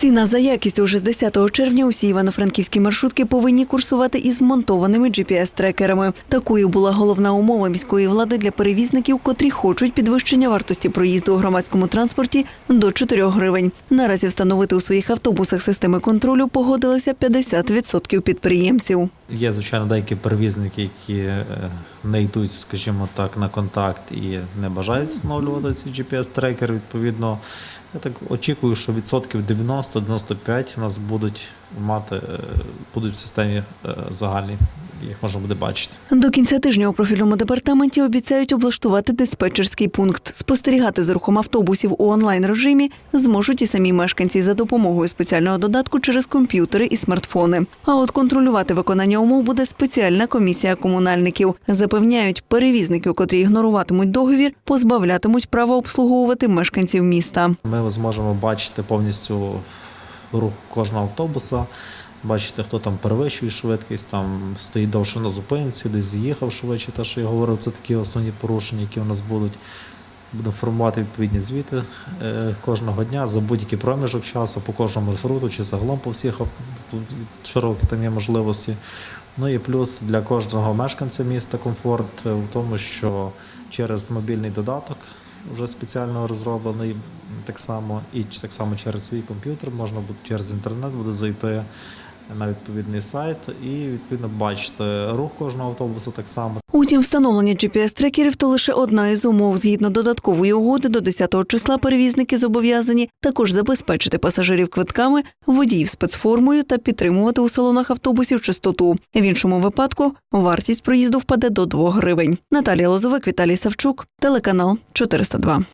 Ціна за якість уже з 10 червня усі івано-франківські маршрутки повинні курсувати із вмонтованими GPS-трекерами. Такою була головна умова міської влади для перевізників, котрі хочуть підвищення вартості проїзду у громадському транспорті до 4 гривень. Наразі встановити у своїх автобусах системи контролю погодилися 50% підприємців. Є, звичайно, деякі перевізники, які е, не йдуть, скажімо так, на контакт і не бажають встановлювати ці GPS-трекери. Відповідно, я так очікую, що відсотків 90-95 у нас будуть мати, е, будуть в системі загальні загальній, їх можна буде бачити. До кінця тижня у профільному департаменті обіцяють облаштувати диспетчерський пункт. Спостерігати за рухом автобусів у онлайн режимі зможуть і самі мешканці за допомогою спеціального додатку через комп'ютери і смартфони. А от контролювати виконання умов буде спеціальна комісія комунальників. Запевняють, перевізники, котрі ігноруватимуть договір, позбавлятимуть права обслуговувати мешканців міста. Ми зможемо бачити повністю рух кожного автобуса, бачити, хто там перевищує швидкість, там стоїть довше на зупинці, десь з'їхав швидше, те, що я говорив, це такі основні порушення, які у нас будуть. Будемо формувати відповідні звіти е, кожного дня за будь-який проміжок часу по кожному маршруту чи загалом по всіх широкі там є можливості. Ну і плюс для кожного мешканця міста комфорт в тому, що через мобільний додаток вже спеціально розроблений так само, і так само через свій комп'ютер можна буде через інтернет буде зайти на відповідний сайт і відповідно бачити рух кожного автобуса так само. Утім, встановлення GPS-трекерів – то лише одна із умов. Згідно додаткової угоди, до 10 числа перевізники зобов'язані також забезпечити пасажирів квитками, водіїв спецформою та підтримувати у салонах автобусів чистоту. В іншому випадку вартість проїзду впаде до 2 гривень. Наталія Лозовик, Віталій Савчук, телеканал 402.